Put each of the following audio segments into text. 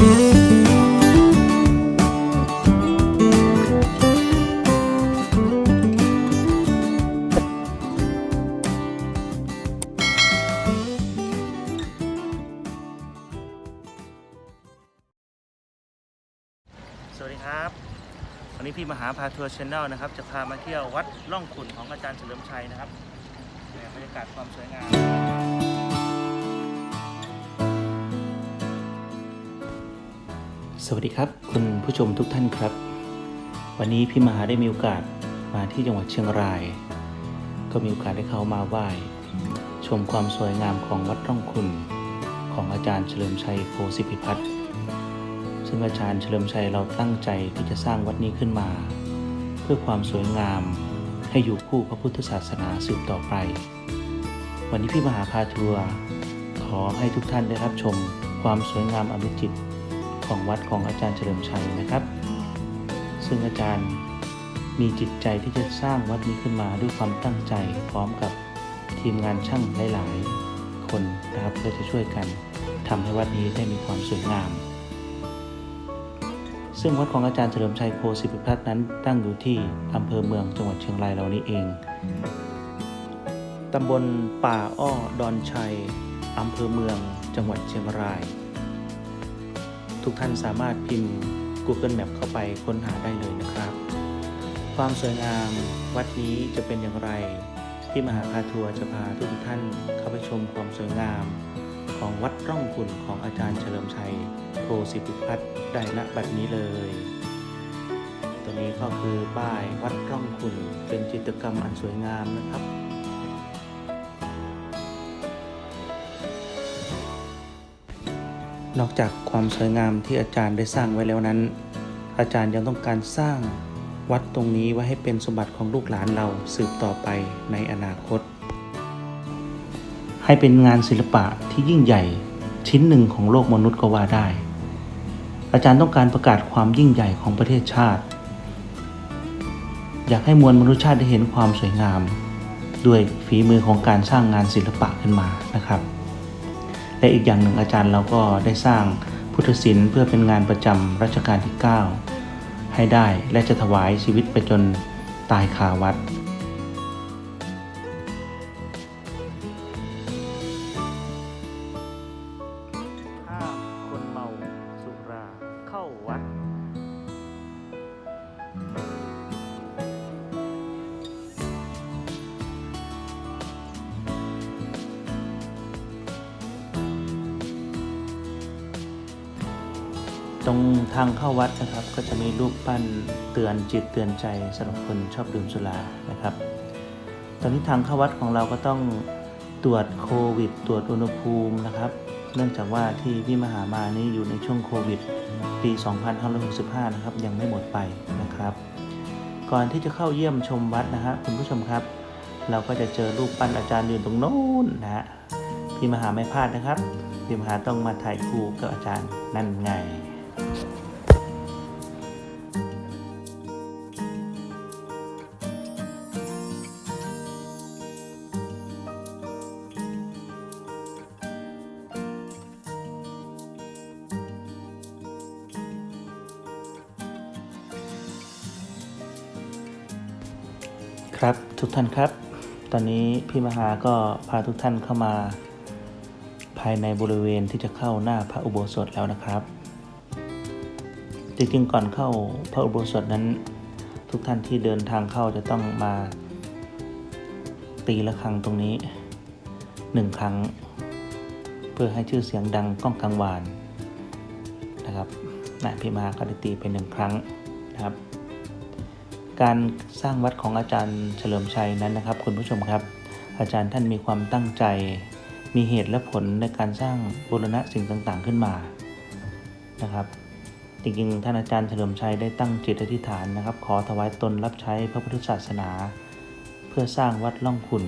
สวัสดีครับ วันนี้พี่มหาพาทัวร์ชแนลนะครับ จะพามาเที่ยววัดล่องขุนของอาจารย์เฉลิมชัยนะครับแหม่บรรยากาศความสวยงาม สวัสดีครับ คุณผู้ชมทุกท่านครับ วันนี้พี่มหาได้มีโอกาสมาที่จังหวัดเชียงราย ก็มีโอกาสได้เข้ามาไหว้ชมความสวยงามของวัดร่องขุนของอาจารย์เฉลิมชัยโพสิพิพัฒน์ซึ่งอาจารย์เฉลิมชัยเราตั้งใจที่จะสร้างวัดนี้ขึ้นมา เพื่อความสวยงามให้อยู่คู่พระพุทธศาสนาสืบต่อไป วันนี้พี่มหาพาทัวร์ขอให้ทุกท่านได้รับชมความสวยงามอมจิต ของวัดของอาจารย์เฉลิมชัยนะครับ ซึ่งอาจารย์มีจิตใจที่จะสร้างวัดนี้ขึ้นมาด้วยความตั้งใจพร้อมกับทีมงานช่างหลาย ๆ คนนะครับเพื่อจะช่วยกันทำให้วัดนี้ได้มีความสวยงาม ซึ่งวัดของอาจารย์เฉลิมชัยโพสิพิพัฒน์นั้นตั้งอยู่ที่อำเภอเมืองจังหวัดเชียงรายเรานี้เอง ตำบลป่าอ้อดอนชัยอำเภอเมืองจังหวัดเชียงราย ทุกท่านสามารถพิมพ์ Google Map เข้าไปค้นหาได้เลยนะครับ ความสวยงามวัดนี้จะเป็นอย่างไรที่มหาพาทัวร์จะพาทุกท่านเข้าไปชมความสวยงาม ของวัดร่องขุนของอาจารย์เฉลิมชัยโพสิพิพัฒน์ได้ณบัดนี้เลย ตัวนี้ก็คือป้ายวัดร่องขุนเป็นจิตรกรรมอันสวยงามนะครับ นอกจากความสวยงามที่อาจารย์ได้สร้างไว้แล้วนั้น อาจารย์ยังต้องการสร้างวัดตรงนี้ไว้ให้เป็นสมบัติของลูกหลานเราสืบต่อไปในอนาคต ให้เป็นงานศิลปะที่ยิ่งใหญ่ชิ้นหนึ่งของโลกมนุษย์ก็ว่าได้ อาจารย์ต้องการประกาศความยิ่งใหญ่ของประเทศชาติ อยากให้มวลมนุษยชาติได้เห็นความสวยงาม ด้วยฝีมือของการสร้างงานศิลปะขึ้นมานะครับ และอีกอย่างหนึ่งอาจารย์เราก็ได้สร้างพุทธศิลป์เพื่อเป็นงานประจำรัชกาลที่ 9 ให้ได้และจะถวายชีวิตไปจนตายคาวัด รงทางเข้าวัดนะครับ ก็จะมีรูปปั้นเตือนจิตเตือนใจสำหรับคนชอบดื่มสุรานะครับ ตอนนี้ทางเข้าวัดของเราก็ต้องตรวจโควิด ตรวจอุณหภูมินะครับ เนื่องจากว่าที่พี่มหามานี้อยู่ในช่วงโควิด ปี 2565 นะครับ ยังไม่หมดไปนะครับ ก่อนที่จะเข้าเยี่ยมชมวัดนะฮะคุณผู้ชมครับ เราก็จะเจอรูปปั้นอาจารย์ยืนตรงโน้นนะฮะพี่มหาไม่พลาดนะครับพี่มหาต้องมาถ่ายคู่กับอาจารย์นั่นไง ครับทุกท่านครับ ตอนนี้พี่มหาก็พาทุกท่านเข้ามา ภายในบริเวณที่จะเข้าหน้าพระอุโบสถแล้วนะครับ จริงๆก่อนเข้าพระอุโบสถนั้น ทุกท่านที่เดินทางเข้าจะต้องมา ตีละครังตรงนี้หนึ่งครั้ง เพื่อให้ชื่อเสียงดังก้องกังวานนะครับนะพี่มาก็ได้ตีไปหนึ่งครั้งนะครับ การสร้างวัดของอาจารย์เฉลิมชัยนั้นนะครับ คุณผู้ชมครับ อาจารย์ท่านมีความตั้งใจ มีเหตุและผลในการสร้างบูรณะสิ่งต่างๆขึ้นมานะครับ จริงๆ ท่านอาจารย์เฉลิมชัยได้ตั้งจิตอธิษฐานนะครับ ขอถวายตนรับใช้พระพุทธศาสนา เพื่อสร้างวัดล่องขุน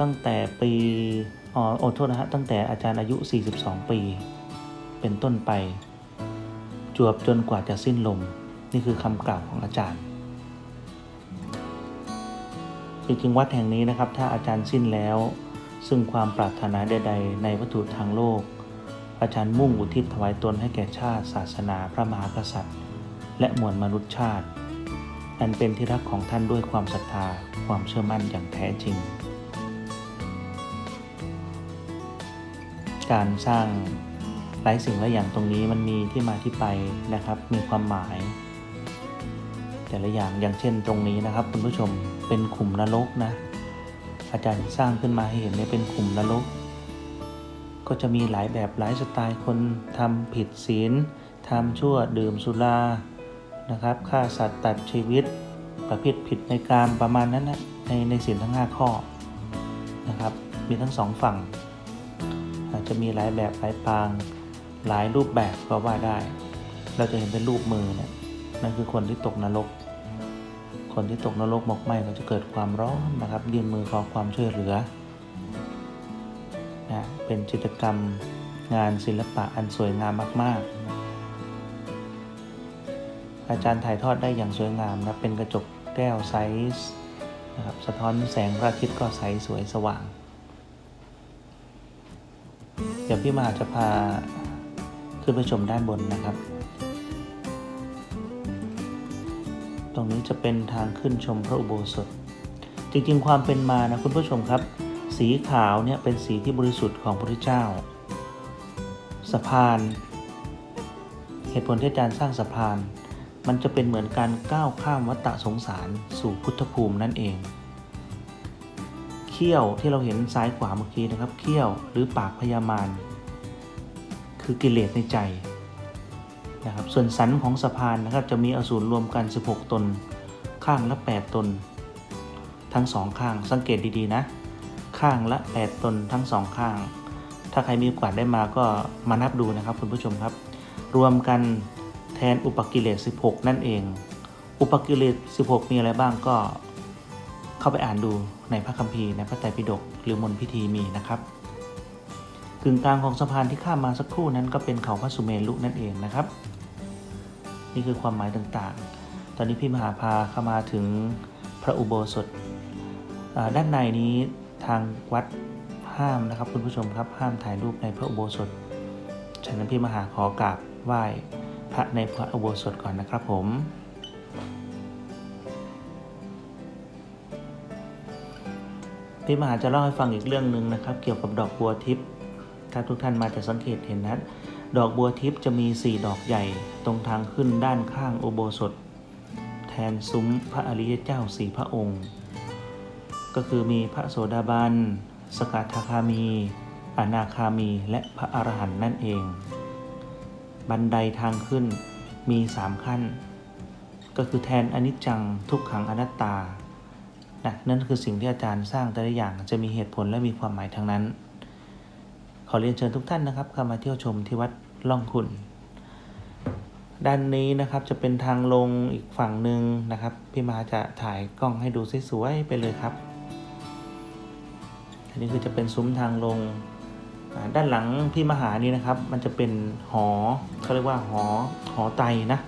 ตั้งแต่ปีอ๋อโอโทษนะฮะตั้งแต่อาจารย์อายุ 42 ปี เป็นต้นไป จวบจนกว่าจะสิ้นลม นี่คือคำกล่าวของอาจารย์ จริงๆ วัดแห่งนี้นะครับ ถ้าอาจารย์สิ้นแล้ว ซึ่งความปรารถนาใด ๆ ในวัตถุทางโลก อาจารย์มุ่งอุทิศถวายตนให้แก่ชาติ ศาสนาพระมหากษัตริย์ และมวลมนุษยชาติ อันเป็นที่รักของท่านด้วยความศรัทธาความเชื่อมั่นอย่างแท้จริง การสร้างหลายสิ่งหลายอย่างตรงนี้มันมีที่มาที่ไปนะครับ มีความหมาย แต่ละอย่างอย่างเช่นตรงนี้นะครับคุณผู้ชมเป็นขุมนรกนะ อาจารย์สร้างขึ้นมาให้เห็นเนี่ยเป็นขุมนรก ก็จะมีหลายแบบหลายสไตล์คนทำผิดศีลทำชั่วดื่มสุรานะครับฆ่าสัตว์ตัดชีวิต ประพฤติผิดในการประมาณนั้นนะในในศีลทั้ง 5 ข้อนะครับ มีทั้งสองฝั่ง อาจจะมีหลายแบบหลายปาง หลายรูปแบบก็ว่าได้ เราจะเห็นเป็นรูปมือเนี่ยนั่นคือคนที่ตกนรก คนที่ตกนรกหมกไหมก็จะเกิดความร้อนนะครับยื่นมือขอความช่วยเหลือนะเป็นจิตรกรรมงานศิลปะอันสวยงามมาก ๆ อาจารย์ถ่ายทอดได้อย่างสวยงามนะเป็นกระจกแก้วไซส์นะครับสะท้อนแสงพระอาทิตย์ก็ใสสวยสว่าง เดี๋ยวพี่มาจะพาขึ้นไปชมด้านบนนะครับ ตรงนี้จะเป็นทางขึ้นชมพระอุโบสถ จริงๆ ความเป็นมานะคุณผู้ชมครับ สีขาวเนี่ยเป็นสีที่บริสุทธิ์ของพระพุทธเจ้า สะพาน เหตุผลที่อาจารย์สร้างสะพาน มันจะเป็นเหมือนการก้าวข้ามวัฏสงสารสู่พุทธภูมินั่นเองเขี้ยวที่เราเห็นซ้ายขวาเมื่อกี้นะครับเขี้ยวหรือปากพยามารคือกิเลสในใจ นะครับส่วนสันของสะพานนะครับจะมีอสูรรวมกัน 16 ตน ข้างละ 8 ตน ทั้งสองข้างสังเกตดีๆนะ ข้างละ 8 ตนทั้งสองข้าง ถ้าใครมีโอกาสได้มาก็มานับดูนะครับคุณผู้ชมครับ รวมกันแทนอุปกิเลส 16 นั่นเอง อุปกิเลส 16 มีอะไรบ้างก็เข้าไปอ่านดูในพระคัมภีร์ในพระไตรปิฎกหรือมนพิธีมีนะครับ กึ่งกลางของสะพานที่ข้ามมาสักครู่นั้นก็เป็นเขาพระสุเมรุนั่นเองนะครับ นี่คือความหมายต่างๆ ตอนนี้พี่มหาพาเข้ามาถึงพระอุโบสถด้านในนี้ทางวัดห้ามนะครับคุณผู้ชมครับห้ามถ่ายรูปในพระอุโบสถฉะนั้นพี่มหาขอกราบไหว้พระในพระอุโบสถก่อนนะครับผมพี่มหาจะเล่าให้ฟังอีกเรื่องหนึ่งนะครับ เกี่ยวกับดอกบัวทิพย์ ถ้าทุกท่านมาจะสังเกตเห็นนะดอกบัวทิพย์จะมี 4 ดอกใหญ่ตรงทางขึ้นด้านข้างอุโบสถ แทนซุ้มพระอริยเจ้าสี่พระองค์ ก็คือมีพระโสดาบัน สกทาคามี อนาคามีและพระอรหันต์นั่นเอง บันไดทางขึ้นมี3ขั้น ก็คือแทนอนิจจังทุกขังอนัตตานะนั่นคือสิ่งที่อาจารย์สร้างแต่ละอย่างจะมีเหตุผลและมีความหมายทั้งนั้น ขอเรียนเชิญทุกท่านนะครับเข้ามาเที่ยวชมที่วัดล่องขุนด้านนี้นะครับจะเป็นทางลงอีกฝั่งหนึ่งนะครับ พี่มาจะถ่ายกล้องให้ดูสวยๆไปเลยครับ อันนี้คือจะเป็นซุ้มทางลง ด้านหลังพี่มหานี่นะครับ มันจะเป็นหอเขาเรียกว่าหอหอไตนะ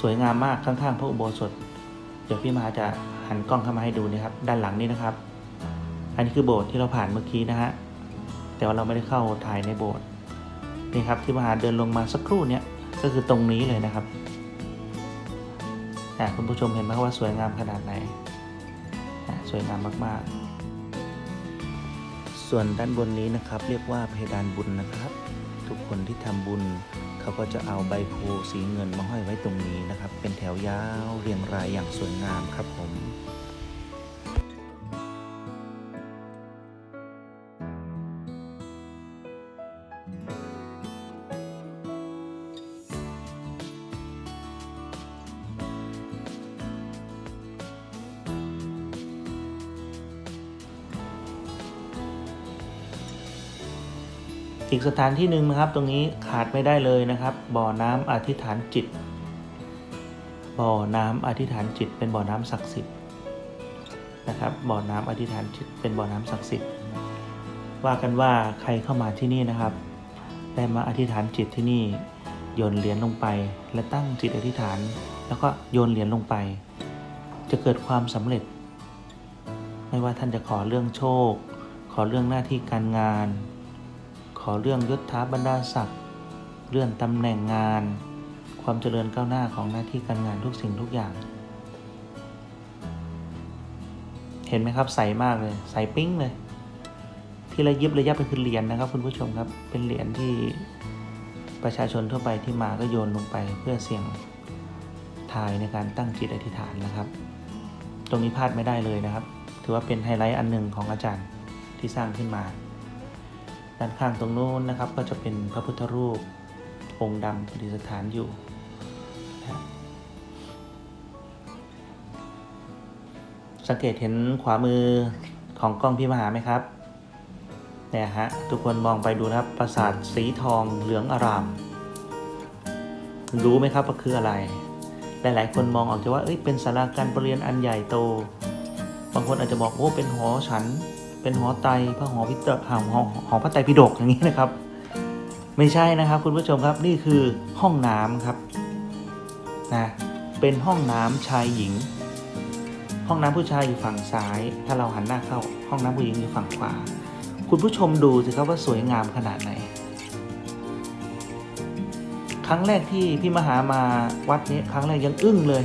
สวยงามมากข้างๆพระอุโบสถ เดี๋ยวพี่มาจะหันกล้องเข้ามาให้ดูนะครับ ด้านหลังนี้นะครับ อันนี้คือโบสถ์ที่เราผ่านเมื่อกี้นะฮะ แต่ว่าเราไม่ได้เข้าถ่ายในโบสถ์นี่ครับที่มหาเดินลงมาสักครู่เนี้ยก็คือตรงนี้เลยนะครับคุณผู้ชมเห็นไหมว่าสวยงามขนาดไหนสวยงามมากๆ ส่วนด้านบนนี้นะครับ เรียกว่าเพดานบุญนะครับ ทุกคนที่ทำบุญเขาก็จะเอาใบโพสีเงินมาห้อยไว้ตรงนี้นะครับ เป็นแถวยาวเรียงรายอย่างสวยงามครับผม กสถานที่หนึ่งนะครับ ตรงนี้ขาดไม่ได้เลยนะครับ บ่อน้ำอธิษฐานจิต บ่อน้ำอธิษฐานจิต เป็นบ่อน้ำศักดิ์สิทธิ์นะครับ บ่อน้ำอธิษฐานจิต เป็นบ่อน้ำศักดิ์สิทธิ์ ว่ากันว่าใครเข้ามาที่นี่นะครับ ได้มาอธิษฐานจิตที่นี่โยนเหรียญลงไป และตั้งจิตอธิษฐาน แล้วก็โยนเหรียญลงไป จะเกิดความสำเร็จ ไม่ว่าท่านจะขอเรื่องโชค ขอเรื่องหน้าที่การงาน ขอเรื่องยศถาบรรดาศักดิ์เลื่อนตำแหน่งงาน ความเจริญก้าวหน้าของหน้าที่การงานทุกสิ่งทุกอย่าง เห็นไหมครับใสมากเลย ใสปิ้งเลย ที่ระยิบระยับไปคือเหรียญนะครับ คุณผู้ชมครับเป็นเหรียญที่ประชาชนทั่วไปที่มาก็โยนลงไปเพื่อเสี่ยงทายในการตั้งจิตอธิษฐานนะครับ ตรงนี้พลาดไม่ได้เลยนะครับ ถือว่าเป็นไฮไลท์อันหนึ่งของอาจารย์ที่สร้างขึ้นมา ด้านข้างตรงโน้นนะครับ ก็จะเป็นพระพุทธรูปองค์ดำประดิษฐานอยู่สังเกตเห็นขวามือของกล้องพี่มหาไหมครับเนี่ยฮะทุกคนมองไปดูนะครับปราสาทสีทองเหลืองอาราม รู้ไหมครับว่าคืออะไร หลายๆ คนมองออกจะว่าเอ้ยเป็นศาลาการประเรียนอันใหญ่โต บางคนอาจจะบอกโอ้เป็นหอฉัน เป็นหอไตพระหอพิตรหอหอพระไตรปิฎกอย่างนี้นะครับ ไม่ใช่นะครับ คุณผู้ชมครับนี่คือห้องน้ำครับนะเป็นห้องน้ำชายหญิง ห้องน้ำผู้ชายอยู่ฝั่งซ้าย ถ้าเราหันหน้าเข้า ห้องน้ำผู้หญิงอยู่ฝั่งขวา คุณผู้ชมดูสิครับว่าสวยงามขนาดไหน ครั้งแรกที่พี่มหามาวัดนี้ครั้งแรกยังอึ้งเลย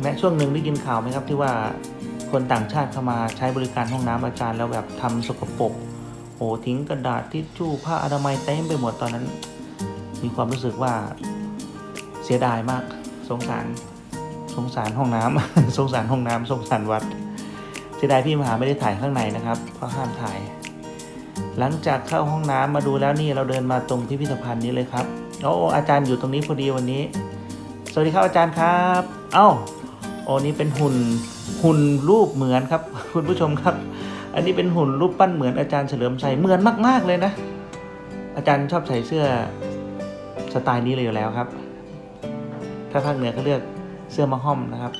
แม้ช่วงหนึ่งได้ยินข่าวไหมครับที่ว่า คนต่างชาติเข้ามาใช้บริการห้องน้ำอาจารย์แล้วแบบทำสกปรกโอ้ทิ้งกระดาษทิชชู่ผ้าอนามัยเต็มไปหมดตอนนั้น มีความรู้สึกว่าเสียดายมาก สงสาร สงสารห้องน้ำสงสารห้องน้ำสงสารวัด เสียดายพี่มหาไม่ได้ถ่ายข้างในนะครับเพราะห้ามถ่าย หลังจากเข้าห้องน้ำมาดูแล้วนี่เราเดินมาตรงพิพิธภัณฑ์นี้เลยครับโอ้อาจารย์อยู่ตรงนี้พอดีวันนี้ สวัสดีครับอาจารย์ครับ เอ้าโอ้นี่เป็นหุ่น หุ่นรูปเหมือนครับ คุณผู้ชมครับ อันนี้เป็นหุ่นรูปปั้นเหมือนอาจารย์เฉลิมชัยเหมือนมาก ๆเลยนะ อาจารย์ชอบใส่เสื้อสไตล์นี้เลยอยู่แล้วครับ ถ้าภาคเหนือก็เรียกเสื้อมะฮ่อมนะครับ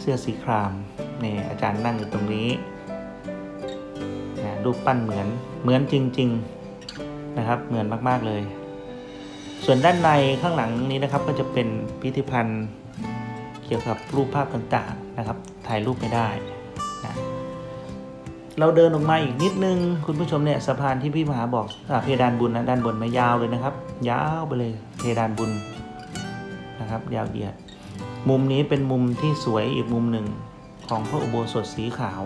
เสื้อสีครามนี่อาจารย์นั่งอยู่ตรงนี้นะรูปปั้นเหมือนเหมือนจริง ๆนะครับ เหมือนมาก ๆเลย ส่วนด้านในข้างหลังนี้นะครับก็จะเป็นพิพิธภัณฑ์ เกี่ยวกับรูปภาพต่างๆนะครับ ถ่ายรูปไม่ได้นะเราเดินออกมาอีกนิดนึง คุณผู้ชมเนี่ยสะพานที่พี่มหาบอกอาเพดานบุญนะด้านบนไม่ยาวเลยนะครับ ยาวไปเลยเพดานบุญนะครับ ยาวเหยียด มุมนี้เป็นมุมที่สวยอีกมุมหนึ่งของพระอุโบสถสีขาว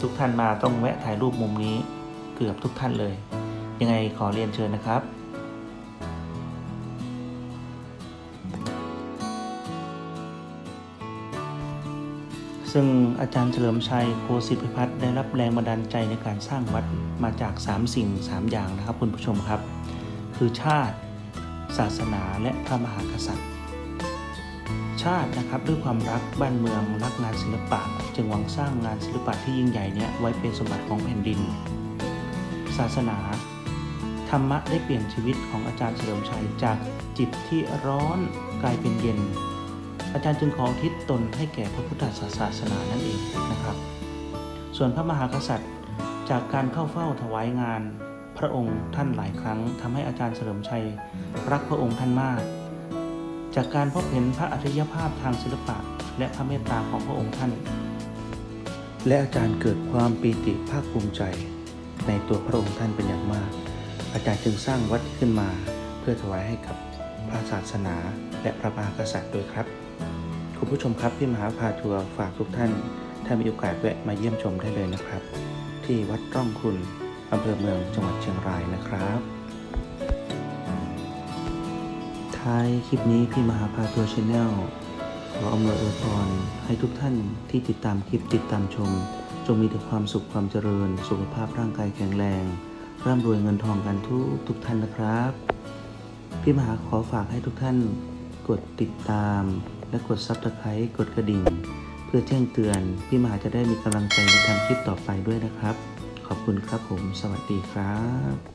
ทุกท่านมาต้องแวะถ่ายรูปมุมนี้เกือบทุกท่านเลย ยังไงขอเรียนเชิญนะครับ ซึ่งอาจารย์เฉลิมชัยโคสิทธิพิพัฒน์ได้รับแรงบันดาลใจในการสร้างวัดมาจาก 3 สิ่ง 3 อย่างนะครับคุณผู้ชมครับ คือชาติ ศาสนาและพระมหากษัตริย์ ชาตินะครับด้วยความรักบ้านเมืองรักงานศิลปะ จึงหวังสร้างงานศิลปะที่ยิ่งใหญ่เนี้ยไว้เป็นสมบัติของแผ่นดิน ศาสนา ธรรมะได้เปลี่ยนชีวิตของอาจารย์เฉลิมชัยจากจิตที่ร้อนกลายเป็นเย็น อาจารย์จึงขอทิศตนให้แก่พระพุทธศาสนานั่นเองนะครับ ส่วนพระมหากษัตริย์จากการเข้าเฝ้าถวายงานพระองค์ท่านหลายครั้งทำให้อาจารย์เฉลิมชัยรักพระองค์ท่านมาก จากการพบเห็นพระอัจฉริยภาพทางศิลปะ และพระเมตตาของพระองค์ท่าน และอาจารย์เกิดความปีติภาคภูมิใจ ในตัวพระองค์ท่านเป็นอย่างมาก อาจารย์จึงสร้างวัดขึ้นมา เพื่อถวายให้กับพระศาสนาและพระมหากษัตริย์ด้วยครับ คุณผู้ชมครับพี่มหาพาทัวร์ฝากทุกท่าน ถ้ามีโอกาสแวะมาเยี่ยมชมได้เลยนะครับ ที่วัดร่องคุณอำเภอเมืองจังหวัดเชียงรายนะครับท้ายคลิปนี้พี่มหาพาทัวร์ชาแนลขออำนวยอวยพรให้ทุกท่านที่ติดตามคลิปติดตามชม จงมีแต่ความสุขความเจริญ สุขภาพร่างกายแข็งแรง ร่ำรวยเงินทองกันทุกทุกท่านนะครับ พี่มหาขอฝากให้ทุกท่านกดติดตาม และกดซับสไครต์กดกระดิ่ง เพื่อแจ้งเตือน พี่มหาจะได้มีกำลังใจในทำคลิปต่อไปด้วยนะครับ ขอบคุณครับผม สวัสดีครับ